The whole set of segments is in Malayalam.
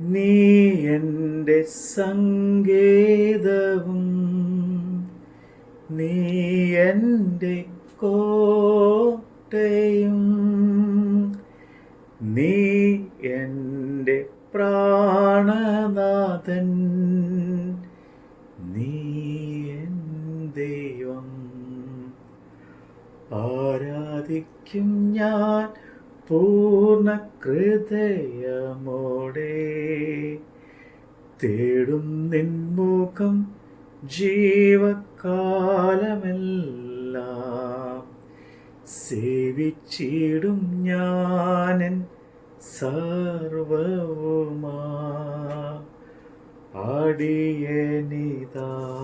നീ എന്റെ സങ്കേതവും നീ എന്റെ കോട്ടയും നീ എന്റെ പ്രാണനാഥൻ നീ ദൈവം. ആരാധിക്കും ഞാൻ പൂർണ ഹൃദയമോടെ തേടും നിൻമുഖം ജീവകാലമെല്ലാം. സേവിച്ചിടും ഞാനൻ സർവവുമാ. അടിയനിതാ.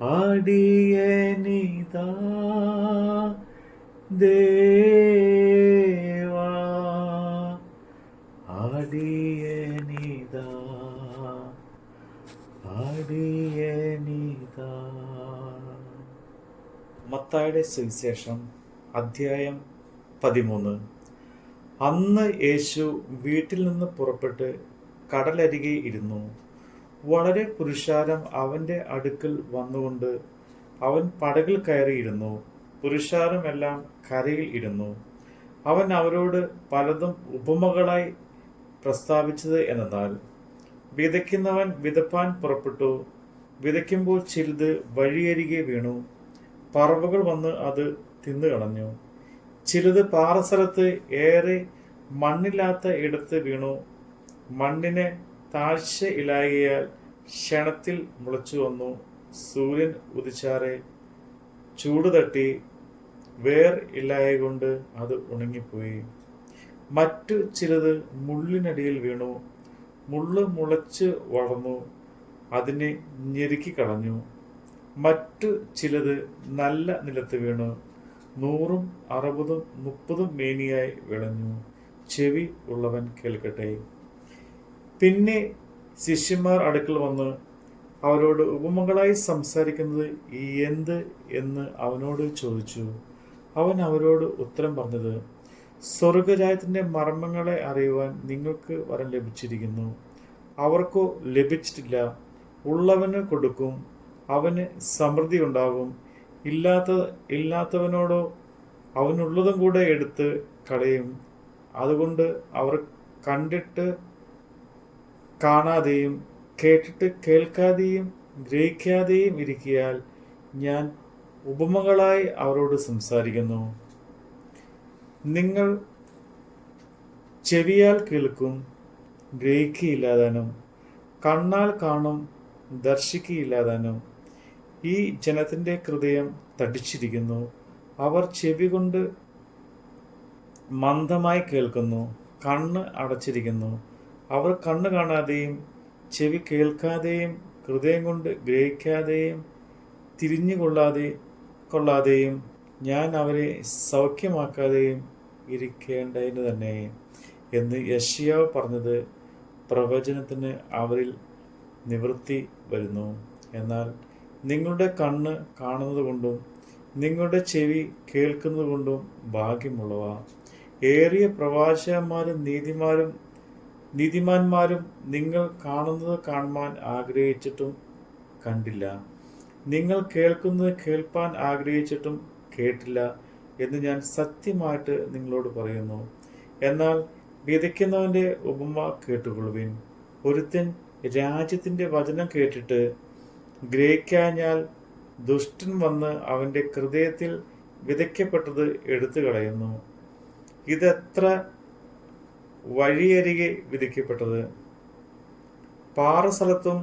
അടിയനിതാ. ദേവാ മത്തായുടെ സുവിശേഷം അധ്യായം പതിമൂന്ന്. അന്ന് യേശു വീട്ടിൽ നിന്ന് പുറപ്പെട്ട് കടലരികെ ഇരുന്നു. വളരെ പുരുഷാരം അവന്റെ അടുക്കൽ വന്നുകൊണ്ട് അവൻ പടകിൽ കയറിയിരുന്നു. പുരുഷാരമെല്ലാം കരയിൽ ഇരുന്നു. അവൻ അവരോട് പലതും ഉപമകളായി പ്രസ്താവിച്ചത് എന്നതാൽ വിതയ്ക്കുന്നവൻ വിതപ്പാൻ പുറപ്പെട്ടു വിതയ്ക്കുമ്പോൾ ചിലത് വഴിയരികെ വീണു. പറവകൾ വന്ന് അത് തിന്നുകളഞ്ഞു ചിലത് പാറസ്ഥലത്ത് ഏറെ മണ്ണില്ലാത്ത ഇടത്ത് വീണു. മണ്ണിനെ താഴ്ച ഇലാകിയാൽ ക്ഷണത്തിൽ മുളച്ചു വന്നു. സൂര്യൻ ഉദിച്ചാറെ. ചൂട് തട്ടി വേർ ഇല്ലായ കൊണ്ട് അത് ഉണങ്ങിപ്പോയി. മറ്റു ചിലത് മുള്ളിനടിയിൽ വീണു. മുള്ള് മുളച്ച് വളർന്നു. അതിനെ ഞെരുക്കി കളഞ്ഞു. മറ്റു ചിലത് നല്ല നിലത്ത് വീണു. നൂറും അറുപതും മുപ്പതും മേനിയായി വിളഞ്ഞു. ചെവി ഉള്ളവൻ കേൾക്കട്ടെ. പിന്നെ ശിഷ്യന്മാർ അടുക്കൽ വന്ന് അവരോട് ഉപമകളായി സംസാരിക്കുന്നത് എന്ത് എന്ന് അവനോട് ചോദിച്ചു. അവൻ അവരോട് ഉത്തരം പറഞ്ഞത് സ്വർഗരാജ്യത്തിന്റെ മർമ്മങ്ങളെ അറിയുവാൻ നിങ്ങൾക്ക് വരം ലഭിച്ചിരിക്കുന്നു. അവർക്കോ ലഭിച്ചിട്ടില്ല. ഉള്ളവന് കൊടുക്കും അവന് സമൃദ്ധി ഉണ്ടാകും. ഇല്ലാത്ത ഇല്ലാത്തവനോടോ അവനുള്ളതും കൂടെ എടുത്ത് കളയും. അതുകൊണ്ട് അവർ കണ്ടിട്ട് കാണാതെയും കേട്ടിട്ട് കേൾക്കാതെയും ഗ്രഹിക്കാതെയും ഇരിക്കിയാൽ ഞാൻ ഉപമകളായി അവരോട് സംസാരിക്കുന്നു. നിങ്ങൾ ചെവിയാൽ കേൾക്കും ഗ്രഹിക്കുകയില്ലാതാനും കണ്ണാൽ കാണും ദർശിക്കുകയില്ലാതാനും ഈ ജനത്തിന്റെ ഹൃദയം തടിച്ചിരിക്കുന്നു. അവർ ചെവി കൊണ്ട് മന്ദമായി കേൾക്കുന്നു. കണ്ണ് അടച്ചിരിക്കുന്നു. അവർ കണ്ണ് കാണാതെയും ചെവി കേൾക്കാതെയും ഹൃദയം കൊണ്ട് ഗ്രഹിക്കാതെയും തിരിഞ്ഞുകൊള്ളാതെ കൊള്ളാതെയും ഞാൻ അവരെ സൗഖ്യമാക്കാതെയും ഇരിക്കേണ്ടതിന് തന്നെ എന്ന് യഷിയാവ് പറഞ്ഞത് പ്രവചനത്തിന് അവരിൽ നിവൃത്തി വരുന്നു. എന്നാൽ നിങ്ങളുടെ കണ്ണ് കാണുന്നത് കൊണ്ടും നിങ്ങളുടെ ചെവി കേൾക്കുന്നത് കൊണ്ടും ഭാഗ്യമുള്ളവ. ഏറിയ പ്രവാചകന്മാരും നീതിമാരും നീതിമാന്മാരും നിങ്ങൾ കാണുന്നത് കാണുവാൻ ആഗ്രഹിച്ചിട്ടും കണ്ടില്ല. നിങ്ങൾ കേൾക്കുന്നത് കേൾപ്പാൻ ആഗ്രഹിച്ചിട്ടും കേട്ടില്ല എന്ന് ഞാൻ സത്യമായിട്ട് നിങ്ങളോട് പറയുന്നു. എന്നാൽ വിതയ്ക്കുന്നവന്റെ ഉപമ കേട്ടുകൊള്ളുവിൻ. ഒരുത്തൻ രാജ്യത്തിന്റെ വചനം കേട്ടിട്ട് ഗ്രഹിക്കാഞ്ഞാൽ ദുഷ്ടൻ വന്ന് അവന്റെ ഹൃദയത്തിൽ വിതയ്ക്കപ്പെട്ടത് എടുത്തു കളയുന്നു ഇതെത്ര വഴിയരികെ വിതയ്ക്കപ്പെട്ടത്. പാറസ്ഥലത്തും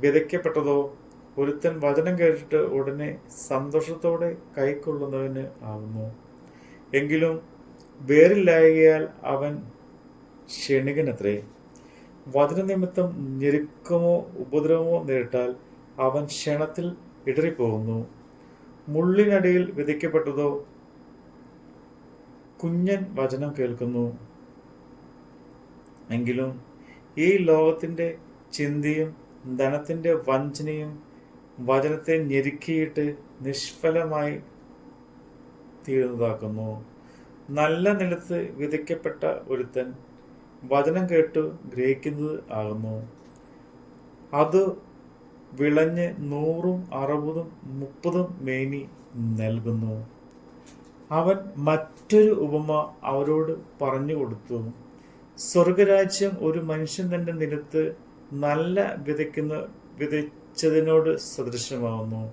വിതയ്ക്കപ്പെട്ടതോ ഒരുത്തൻ വചനം കേട്ടിട്ട് ഉടനെ സന്തോഷത്തോടെ കൈക്കൊള്ളുന്നവന് ആകുന്നു എങ്കിലും വേറില്ലായകയാൽ അവൻ ക്ഷണികനത്രേ. വചനനിമിത്തം ഞെരുക്കമോ ഉപദ്രവമോ നേരിട്ടാൽ അവൻ ക്ഷണത്തിൽ ഇടറിപ്പോകുന്നു. മുള്ളിനടിയിൽ വിതയ്ക്കപ്പെട്ടതോ കുഞ്ഞൻ വചനം കേൾക്കുന്നു. എങ്കിലും ഈ ലോകത്തിന്റെ ചിന്തയും ധനത്തിന്റെ വഞ്ചനയും വചനത്തെ ഞെരുക്കിയിട്ട് നിഷ്ഫലമായി തീരുന്നതാക്കുന്നു. നല്ല നിലത്ത് വിതയ്ക്കപ്പെട്ട ഒരുത്തൻ വചനം കേട്ടു ഗ്രഹിക്കുന്നത് ആകുന്നു. അത് വിളഞ്ഞ് നൂറും അറുപതും മുപ്പതും മേനി നൽകുന്നു. അവൻ മറ്റൊരു ഉപമ അവരോട് പറഞ്ഞു കൊടുത്തു. സ്വർഗരാജ്യം ഒരു മനുഷ്യൻ തന്റെ നിലത്ത് നല്ല വിതയ്ക്കുന്ന വിതച്ചതിനോട് സദൃശമാകുന്നു.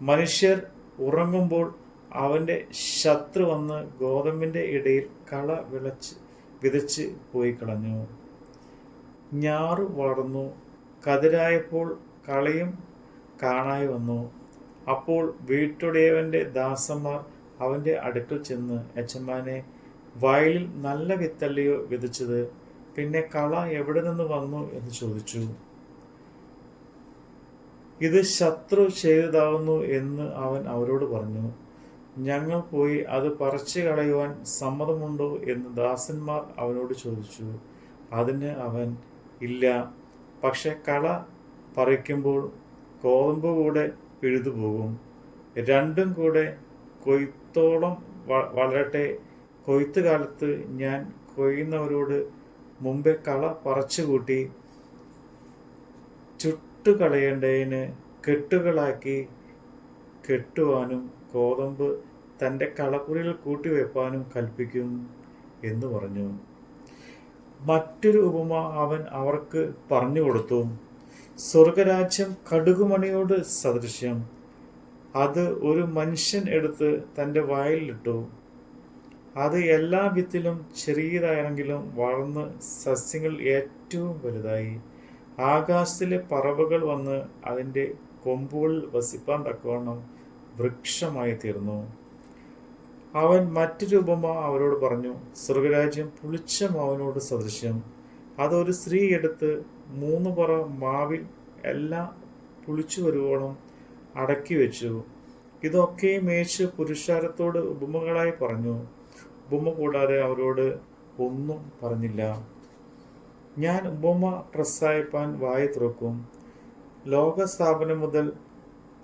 മനുഷ്യർ ഉറങ്ങുമ്പോൾ അവന്റെ ശത്രു വന്ന് ഗോതമ്പിന്റെ ഇടയിൽ കള വിളച്ച് വിതച്ച് പോയി കളഞ്ഞു ഞാറ് വളർന്നു കതിരായപ്പോൾ കളയും കാണായി വന്നു. അപ്പോൾ വീട്ടുടയവന്റെ ദാസന്മാർ അവന്റെ അടുക്കൽ ചെന്ന് യജമാനെ വയലിൽ നല്ല വിത്തല്ലയോ വിതച്ചത്? പിന്നെ കള എവിടെ നിന്ന് വന്നു? എന്ന് ചോദിച്ചു. ഇത് ശത്രു ചെയ്തതാവുന്നു എന്ന് അവൻ അവരോട് പറഞ്ഞു. ഞങ്ങൾ പോയി അത് പറിച്ചു കളയുവാൻ സമ്മതമുണ്ടോ? എന്ന് ദാസന്മാർ അവനോട് ചോദിച്ചു. അതിന് അവൻ ഇല്ല പക്ഷെ കള പറിക്കുമ്പോൾ കോതമ്പ് കൂടെ പിഴുതു പോകും. രണ്ടും കൂടെ കൊയ്ത്തോളം വളരട്ടെ. കൊയ്ത്ത് കാലത്ത് ഞാൻ കൊയ്യുന്നവരോട് മുമ്പേ കള പറിച്ചുകൂട്ടി ചുട്ടുകളയേണ്ടതിന് കെട്ടുകളാക്കി കെട്ടുവാനും കോതമ്പ് തന്റെ കളപ്പുരയിൽ കൂട്ടിവെപ്പാനും കൽപ്പിക്കും എന്ന് പറഞ്ഞു. മറ്റൊരു ഉപമ അവൻ അവർക്ക് പറഞ്ഞു കൊടുത്തു. സ്വർഗരാജ്യം കടുകുമണിയോട് സദൃശ്യം. അത് ഒരു മനുഷ്യൻ എടുത്ത് തന്റെ വായിലിട്ടു. അത് എല്ലാ വിത്തിലും ചെറിയതായെങ്കിലും വളർന്ന് സസ്യങ്ങൾ ഏറ്റവും വലുതായി. ആകാശത്തിലെ പറവകൾ വന്ന് അതിന്റെ കൊമ്പുകളിൽ വസിപ്പാൻ തക്കവണ്ണം വൃക്ഷമായി തീർന്നു. അവൻ മറ്റു ഉപമ അവരോട് പറഞ്ഞു സ്വർഗരാജ്യം പുളിച്ച മാവിനോട് സദൃശ്യം. അതൊരു സ്ത്രീ എടുത്ത് മൂന്ന് പറ മാവിൽ എല്ലാം പുളിച്ചു വരുവോളം അടക്കി വെച്ചു. ഇതൊക്കെ മേച്ച് പുരുഷാരത്തോട് ഉപമകളായി പറഞ്ഞു. ഉപമ കൂടാതെ അവരോട് ഒന്നും പറഞ്ഞില്ല. ഞാൻ ഉപമ പ്രസ്താവിപ്പാൻ വായി തുറക്കും. ലോകസ്ഥാപനം മുതൽ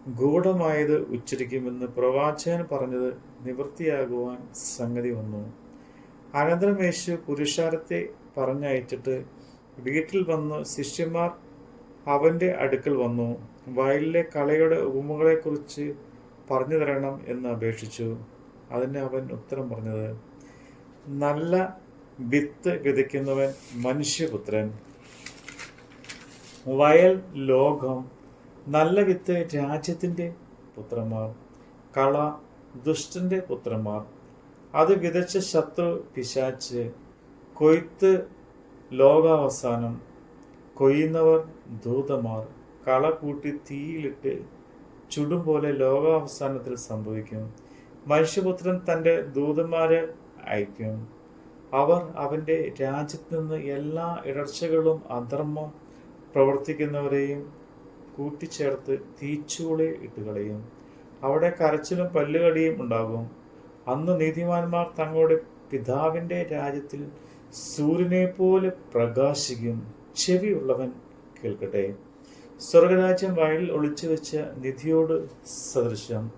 ഗൂഢമായത് ഉച്ചരിക്കുമെന്ന് പ്രവാചകൻ പറഞ്ഞത് നിവൃത്തിയാകുവാൻ സംഗതി വന്നു. അനന്തരം യേശു പുരുഷാരത്തെ പറഞ്ഞയച്ചിട്ട് വീട്ടിൽ വന്ന് ശിഷ്യന്മാർ അവന്റെ അടുക്കൽ വന്നു. വയലിലെ കളയുടെ ഉപമകളെക്കുറിച്ച് പറഞ്ഞു തരണം എന്ന് അപേക്ഷിച്ചു. അതിന് അവൻ ഉത്തരം പറഞ്ഞത് നല്ല വിത്ത് വിതയ്ക്കുന്നവൻ മനുഷ്യപുത്രൻ. വയൽ ലോകം നല്ല വിത്ത് രാജ്യത്തിന്റെ പുത്രന്മാർ കള ദുഷ്ടന്റെ പുത്രന്മാർ. അത് വിതച്ച ശത്രു പിശാച്ച് കൊയ്ത്ത് ലോകാവസാനം കൊയ്യുന്നവർ ദൂതമാർ കള കൂട്ടി തീയിലിട്ട് ചുടും പോലെ ലോകാവസാനത്തിൽ സംഭവിക്കും. മനുഷ്യപുത്രൻ തന്റെ ദൂതന്മാരെ അയക്കും. അവർ അവന്റെ രാജ്യത്ത് നിന്ന് എല്ലാ ഇടർച്ചകളും അധർമ്മം പ്രവർത്തിക്കുന്നവരെയും കൂട്ടിച്ചേർത്ത് തീച്ചൂളെ ഇട്ടുകളയും. അവിടെ കരച്ചിലും പല്ലുകടിയും ഉണ്ടാകും. അന്ന് നീതിമാന്മാർ തങ്ങളുടെ പിതാവിന്റെ രാജ്യത്തിൽ സൂര്യനെ പോലെ പ്രകാശിക്കും. ചെവിയുള്ളവൻ കേൾക്കട്ടെ. സ്വർഗരാജ്യം വയലിൽ ഒളിച്ചു വെച്ച നിധിയോട് സദൃശം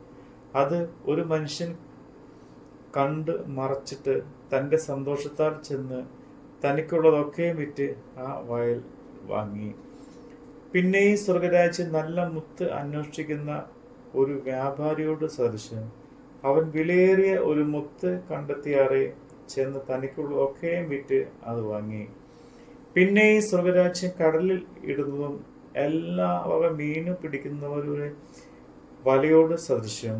അത് ഒരു മനുഷ്യൻ കണ്ട് മറച്ചിട്ട് തന്റെ സന്തോഷത്താൽ ചെന്ന് തനിക്കുള്ളതൊക്കെയും വിറ്റ് ആ വയൽ വാങ്ങി. പിന്നെയും സ്വർഗരാജ്യം നല്ല മുത്ത് അന്വേഷിക്കുന്ന ഒരു വ്യാപാരിയോട് സദൃശം അവൻ വിലയേറിയ ഒരു മുത്ത് കണ്ടെത്തിയാറെ ചെന്ന് തനിക്കുള്ള ഒക്കെയും വിറ്റ് അത് വാങ്ങി. പിന്നെ ഈ സ്വർഗരാജ്യം കടലിൽ ഇടുന്നതും എല്ലാ വക മീനും പിടിക്കുന്നവരുടെ വലയോട് സദൃശ്യം.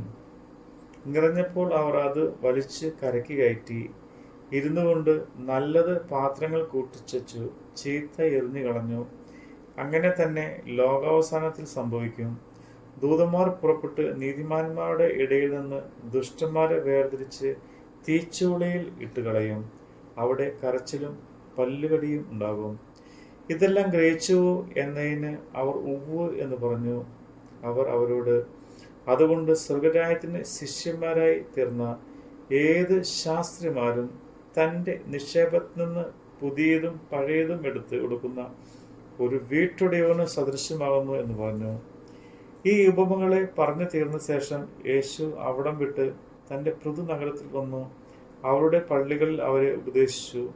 നിറഞ്ഞപ്പോൾ അവർ അത് വലിച്ച് കരയ്ക്ക് കയറ്റി. ഇരുന്നുകൊണ്ട് നല്ലത് പാത്രങ്ങൾ കൂട്ടിച്ചു ചീത്ത എറിഞ്ഞു കളഞ്ഞു. അങ്ങനെ തന്നെ ലോകാവസാനത്തിൽ സംഭവിക്കും. ദൂതന്മാർ പുറപ്പെട്ട് നീതിമാന്മാരുടെ ഇടയിൽ നിന്ന് ദുഷ്ടന്മാരെ വേർതിരിച്ച് തീച്ചൂളയിൽ ഇട്ടുകളയും. അവിടെ കരച്ചിലും പല്ലുകടിയും ഉണ്ടാകും. ഇതെല്ലാം ഗ്രഹിച്ചു എന്നതിന് അവർ ഉവ്വ് എന്ന് പറഞ്ഞു. അവർ അവരോട് അതുകൊണ്ട് സ്വർഗരാജ്യത്തിന് ശിഷ്യന്മാരായി തീർന്ന ഏത് ശാസ്ത്രിമാരും തന്റെ നിക്ഷേപത്തിൽ നിന്ന് പുതിയതും പഴയതും എടുത്ത് കൊടുക്കുന്ന ഒരു വീട്ടുടയവന് സദൃശ്യമാകുന്നു എന്ന് പറഞ്ഞു. ഈ ഉപമകളെ പറഞ്ഞു തീർന്ന ശേഷം യേശു അവിടം വിട്ട് തന്റെ പൃഥു നഗരത്തിൽ വന്നു. അവരുടെ പള്ളികളിൽ അവരെ ഉപദേശിച്ചു.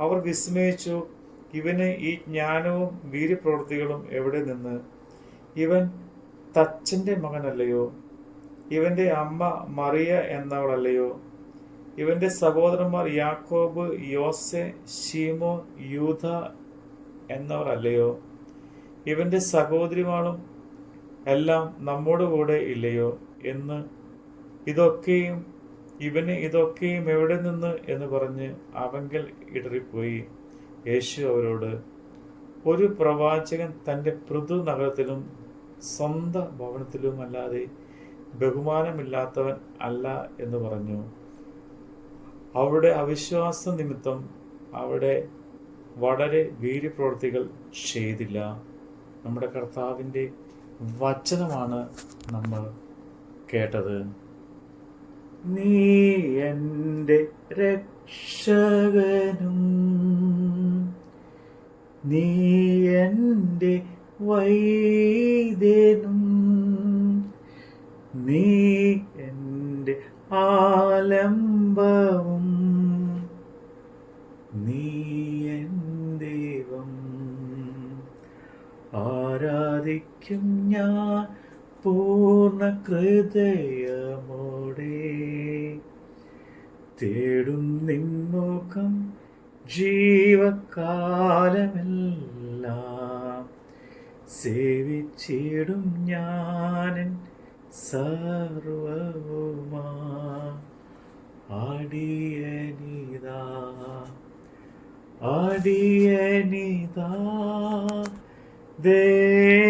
അവർ വിസ്മയിച്ചു ഇവന് ഈ ജ്ഞാനവും വീര്യപ്രവൃത്തികളും എവിടെ നിന്ന്? ഇവൻ തച്ചന്റെ മകനല്ലയോ? ഇവന്റെ അമ്മ മറിയ എന്നവളല്ലയോ? ഇവന്റെ സഹോദരന്മാർ യാക്കോബ് യോസെ ഷീമോ യൂത എന്നവർ അല്ലയോ ഇവന്റെ സഹോദരിമാളും എല്ലാം നമ്മോട് കൂടെ ഇല്ലയോ എന്ന് ഇതൊക്കെയും ഇവന് ഇതൊക്കെയും എവിടെ നിന്ന് എന്ന് പറഞ്ഞ് അവങ്കൽ ഇടറിപ്പോയി. യേശു അവരോട് ഒരു പ്രവാചകൻ തന്റെ പൃഥു നഗരത്തിലും സ്വന്തം ഭവനത്തിലും അല്ലാതെ ബഹുമാനമില്ലാത്തവൻ അല്ല എന്ന് പറഞ്ഞു. അവരുടെ അവിശ്വാസ നിമിത്തം അവിടെ വളരെ വീര്യപ്രവൃത്തികൾ ചെയ്തില്ല. നമ്മുടെ കർത്താവിന്റെ വചനമാണ് നമ്മൾ കേട്ടത്. നീ എന്റെ രക്ഷകനും നീ എന്റെ വൈദ്യനും നീ എന്റെ ആലംബവും ആരാധിക്കും ഞാൻ പൂർണ ഹൃദയമോടെ. തേടും നിൻമുഖം ജീവകാലമെല്ലാം. സേവിച്ചിടും ഞാനൻ സർവവുമാ. ആടിയനിതാ അടിയനിതാ. ദേവ